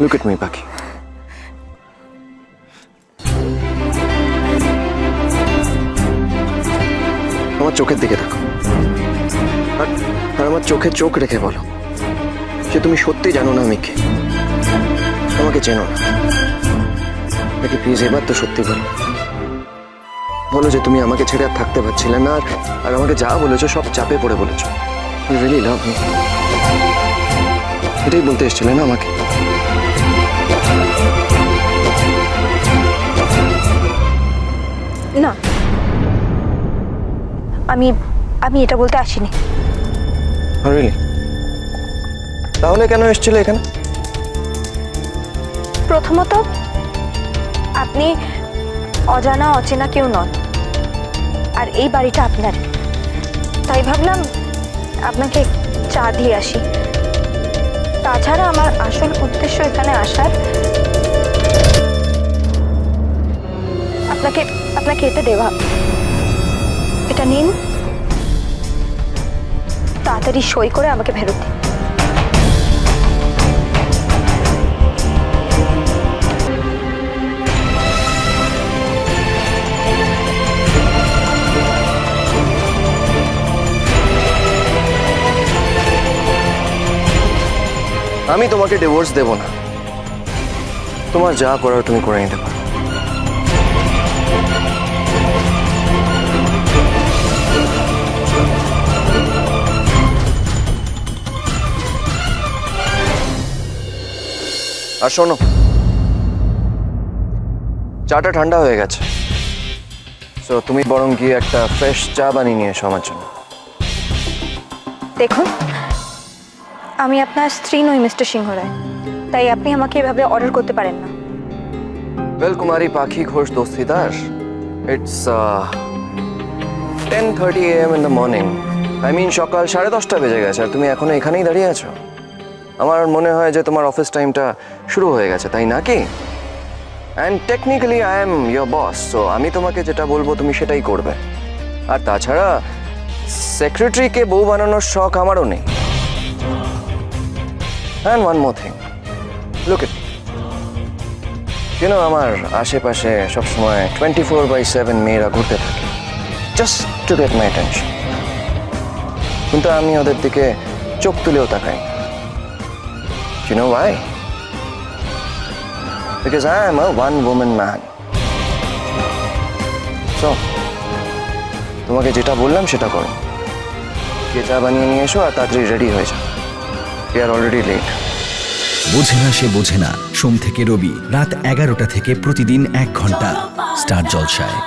Look at me পাখি আমার চোখের দিকে দেখো আর আমার চোখে চোখ রেখে বলো। যে তুমি সত্যি জানো না আমি কে। আমাকে চেনো না। নাকি প্লিজ এবার তো সত্যি বলো। বলো যে তুমি আমাকে ছেড়ে আর থাকতে পারছিলে না, আর আমাকে যা বলেছ সব চাপে পড়ে বলেছ। রিয়েলি লাভ এটাই বলতে এসেছিলে না আমাকে? আমি আমি এটা বলতে আসিনি। রিয়েলি তাহলে কেন এসেছিলে এখানে? প্রথমত আপনি অজানা অচেনা কেউ নন। আর এই বাড়িটা আপনার। তাই ভাবলাম আপনাকে চা দিয়ে আসি। তাছাড়া আমার আসল উদ্দেশ্য এখানে আসার আপনাকে আপনাকে এটা দেওয়া। এটা নিন। তাড়াতাড়ি সই করে আমাকে ফেরত দিন। আমি তোমাকে ডিভোর্স দেব না। তোমার যা করার তুমি করে নিতে পারো আর শোনো। চাটা ঠান্ডা হয়ে গেছে। সো তুমি বরং গিয়ে একটা ফ্রেশ চা বানিয়ে নিয়ে এসো আমার জন্য। দেখুন আমি আপনার স্ত্রী নই মিস্টার সিংহ রায় তাই আপনি আমাকে এভাবে অর্ডার করতে পারেন না। Well Kumari Pakhi Ghosh Dosti Das it's ten thirty AM in the morning I mean সকাল সাড়ে দশটা বেজে গেছে আর তুমি এখনও এখানেই দাঁড়িয়ে আছো? আমার মনে হয় যে তোমার অফিস টাইমটা শুরু হয়ে গেছে, তাই নাকি and technically I am your boss so আমি তোমাকে যেটা বলব তুমি সেটাই করবে। আর তাছাড়া সেক্রেটারিকে বউ বানানোর শখ আমারও নেই। And one more thing look it কেন আমার আশেপাশে সবসময় টোয়েন্টি ফোর বাই সেভেন মেয়েরা ঘুরতে থাকে just to get my attention কিন্তু আমি ওদের দিকে চোখ তুলেও তাকাই you know why because I am a one women man so তোমাকে যেটা বললাম সেটা করো। কে চা বানিয়ে নিয়ে এসো আর তাড়াতাড়ি রেডি হয়ে যাও। উই আর অলরেডি লেট বোঝে না সে বোঝে না। সোম থেকে রবি, রাত এগারোটা থেকে প্রতিদিন এক ঘণ্টা। স্টার জলসায়।